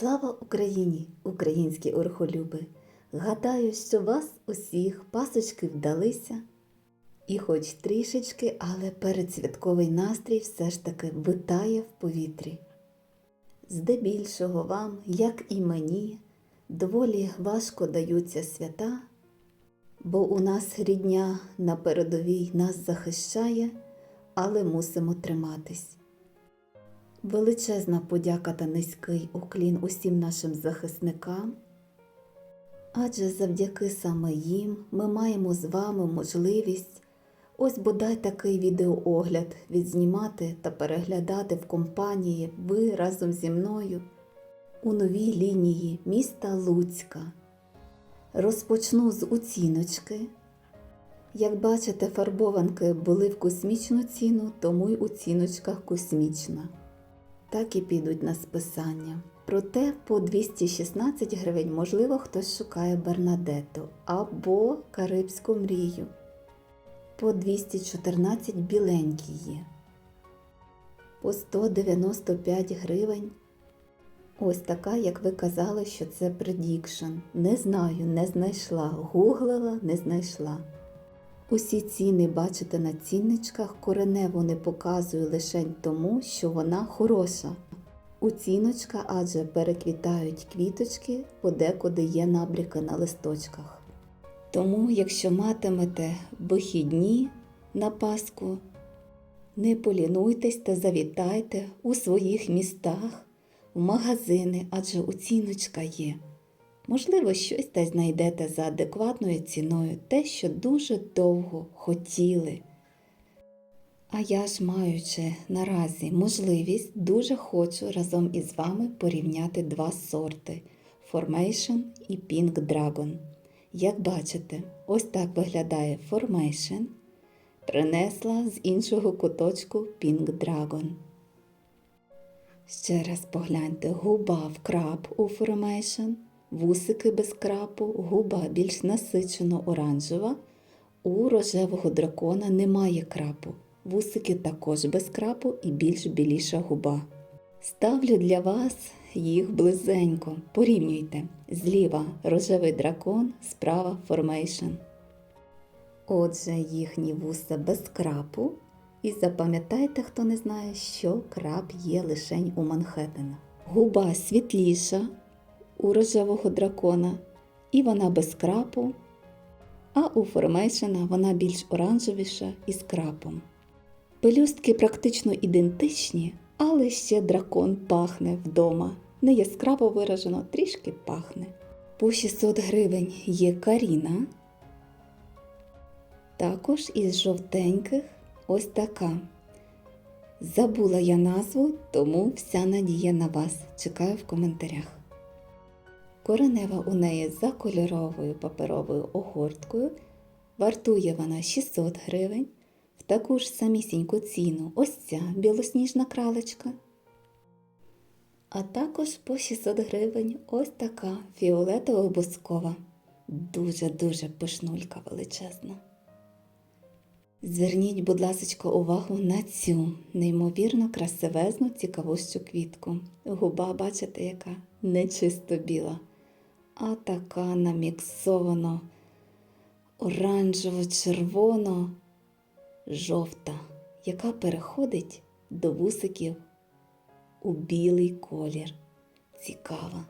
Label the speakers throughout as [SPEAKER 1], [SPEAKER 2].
[SPEAKER 1] Слава Україні, українські орхолюби! Гадаю, що вас усіх пасочки вдалися. І хоч трішечки, але передсвятковий настрій все ж таки витає в повітрі. Здебільшого вам, як і мені, доволі важко даються свята, бо у нас рідня на передовій нас захищає, але мусимо триматись. Величезна подяка та низький уклін усім нашим захисникам. Адже завдяки саме їм ми маємо з вами можливість ось бодай такий відеоогляд відзнімати та переглядати в компанії ви разом зі мною у новій лінії міста Луцька. Розпочну з оціночки. Як бачите, фарбованки були в космічну ціну, тому й оціночка космічна. Так і підуть на списання. Проте по 216 гривень, можливо, хтось шукає Бернадету або Карибську мрію. По 214 біленькі є. По 195 гривень. Ось така, як ви казали, що це предікшн. Не знаю, не знайшла. Гуглила, не знайшла. Усі ціни бачите на цінничках, кореневу не показую лише тому, що вона хороша. Оціночка, адже переквітають квіточки, подекуди є набріки на листочках. Тому, якщо матимете вихідні на Пасху, не полінуйтесь та завітайте у своїх містах, в магазини, адже оціночка є. Можливо, щось та знайдете за адекватною ціною те, що дуже довго хотіли. А я ж, маючи наразі можливість, дуже хочу разом із вами порівняти два сорти Formation і Pink Dragon. Як бачите, ось так виглядає Formation. Принесла з іншого куточку Pink Dragon. Ще раз погляньте, губа в крап у Formation, вусики без крапу, губа більш насичено оранжева. У рожевого дракона немає крапу. Вусики також без крапу і більш біліша губа. Ставлю для вас їх близенько. Порівнюйте. Зліва рожевий дракон, справа формейшн. Отже, їхні вуса без крапу. І запам'ятайте, хто не знає, що крап є лишень у Манхеттена. Губа світліша у рожевого дракона, і вона без крапу, а у формейшена вона більш оранжевіша і з крапом. Пелюстки практично ідентичні, але ще дракон пахне вдома. Не яскраво виражено, трішки пахне. По 600 гривень є Каріна. Також із жовтеньких ось така. Забула я назву, тому вся надія на вас. Чекаю в коментарях. Коренева у неї за кольоровою паперовою огорткою. Вартує вона 600 гривень. В таку ж самісіньку ціну ось ця білосніжна кралечка. А також по 600 гривень ось така фіолетово-бускова. Дуже-дуже пишнулька величезна. Зверніть, будь ласка, увагу на цю неймовірно красивезну цікавущу квітку. Губа, бачите, яка не чисто біла, а така наміксовано оранжево-червоно жовта, яка переходить до вусиків у білий колір. Цікава.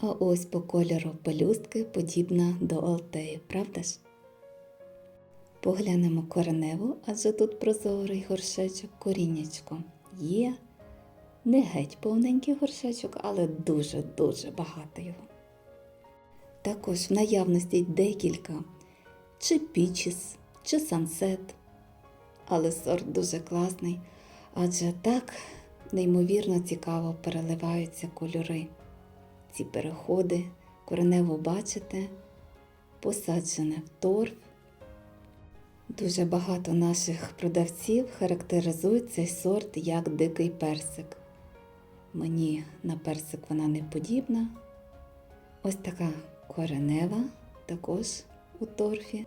[SPEAKER 1] А ось по кольору пелюстки подібна до Алтеї, правда ж? Поглянемо кореневу, адже тут прозорий горшечок, коріннячко є. Не геть повненький горшечок, але дуже-дуже багато його. Також в наявності декілька чи пічіс, чи сансет. Але сорт дуже класний, адже так неймовірно цікаво переливаються кольори. Ці переходи коренево бачите, посаджене в торф. Дуже багато наших продавців характеризують цей сорт як дикий персик. Мені на персик вона не подібна. Ось така коренева, також у торфі,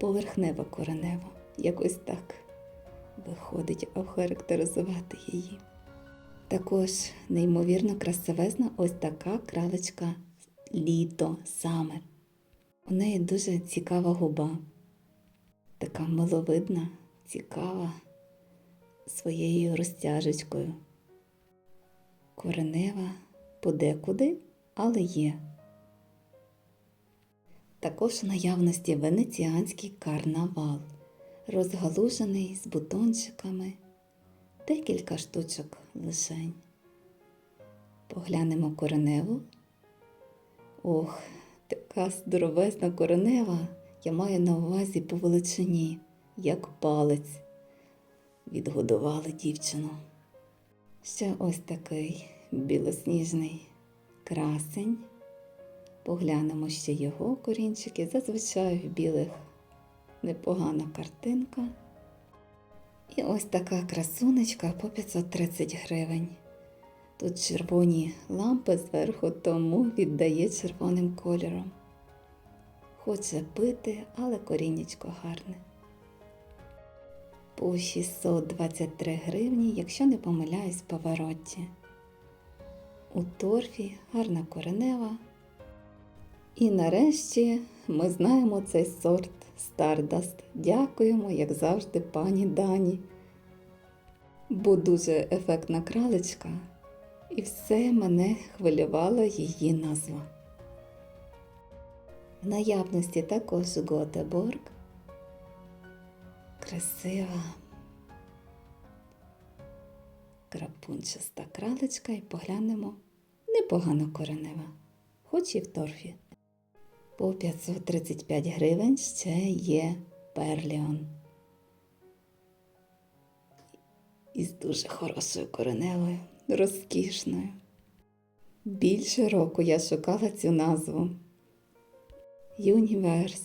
[SPEAKER 1] поверхнева коренева. Якось так виходить охарактеризувати її. Також неймовірно красивезна ось така кралечка літо самер. У неї дуже цікава губа, така миловидна, цікава своєю розтяжечкою. Коренева подекуди, але є. Також в наявності венеціанський карнавал, розгалужений з бутончиками, декілька штучок лишень. Поглянемо кореневу. Ох, така здоровезна коренева, я маю на увазі по величині, як палець. Відгодували дівчину. Ще ось такий білосніжний красень. Поглянемо ще його корінчики. Зазвичай в білих непогана картинка. І ось така красунечка по 530 гривень. Тут червоні лампи зверху, тому віддає червоним кольором. Хоче пити, але корінечко гарне. По 623 гривні, якщо не помиляюсь, в поворотті. У торфі гарна коренева. І нарешті ми знаємо цей сорт Stardust. Дякуємо, як завжди, пані Дані. Бо дуже ефектна кралечка, і все мене хвилювала її назва. В наявності також Готеборг. Красива крапунчаста кралечка і поглянемо непогано коренева, хоч і в торфі. По 535 гривень ще є перліон. Із дуже хорошою кореневою, розкішною. Більше року я шукала цю назву. Юніверс.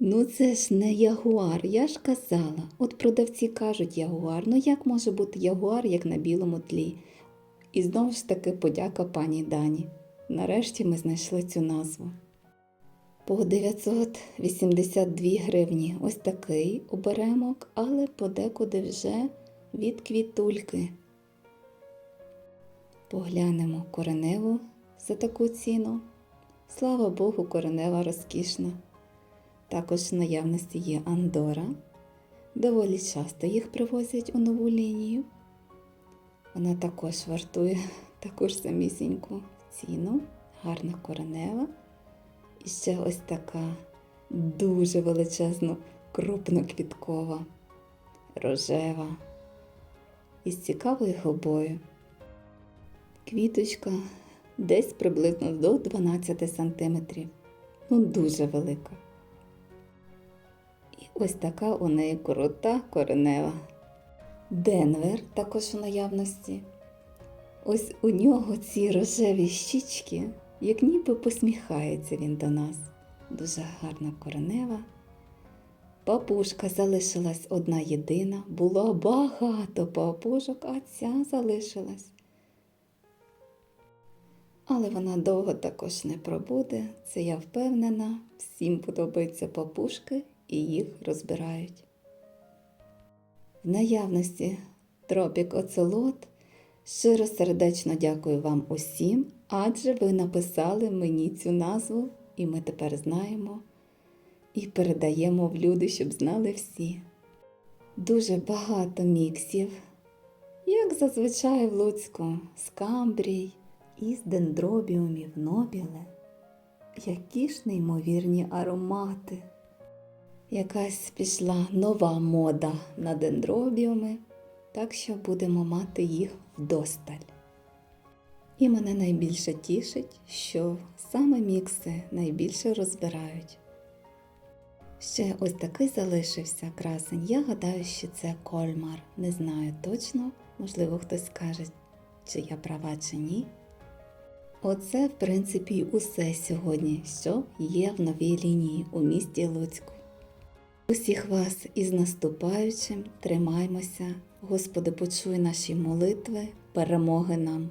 [SPEAKER 1] Ну це ж не ягуар, я ж казала. От продавці кажуть ягуар. Ну як може бути ягуар, як на білому тлі? І знову ж таки подяка пані Дані. Нарешті ми знайшли цю назву. По 982 гривні ось такий оберемок, але подекуди вже від квітульки. Поглянемо кореневу за таку ціну. Слава Богу, коренева розкішна. Також в наявності є Андора. Доволі часто їх привозять у нову лінію. Вона також вартує таку ж самісіньку ціну, гарна коренева. І ще ось така дуже величезно крупноквіткова, рожева із цікавою губою. Квіточка десь приблизно до 12 см. Ну, дуже велика. І ось така у неї крута коренева. Денвер також у наявності. Ось у нього ці рожеві щічки, як ніби посміхається він до нас. Дуже гарна коренева. Папушка залишилась одна єдина, було багато папушок, а ця залишилась. Але вона довго також не пробуде, це я впевнена. Всім подобаються папушки і їх розбирають. В наявності тропік оцелот. Щиро сердечно дякую вам усім, адже ви написали мені цю назву, і ми тепер знаємо і передаємо в люди, щоб знали всі. Дуже багато міксів, як зазвичай в Луцьку, скамбрій із дендробіумів нобіле. Які ж неймовірні аромати. Якась пішла нова мода на дендробіуми, так що будемо мати їх вдосталь. І мене найбільше тішить, що саме мікси найбільше розбирають. Ще ось такий залишився красень. Я гадаю, що це кольмар. Не знаю точно, можливо, хтось скаже, чи я права, чи ні. Оце, в принципі, усе сьогодні, що є в новій лінії у місті Луцьку. Усіх вас із наступаючим тримаймося, Господи, почуй наші молитви, перемоги нам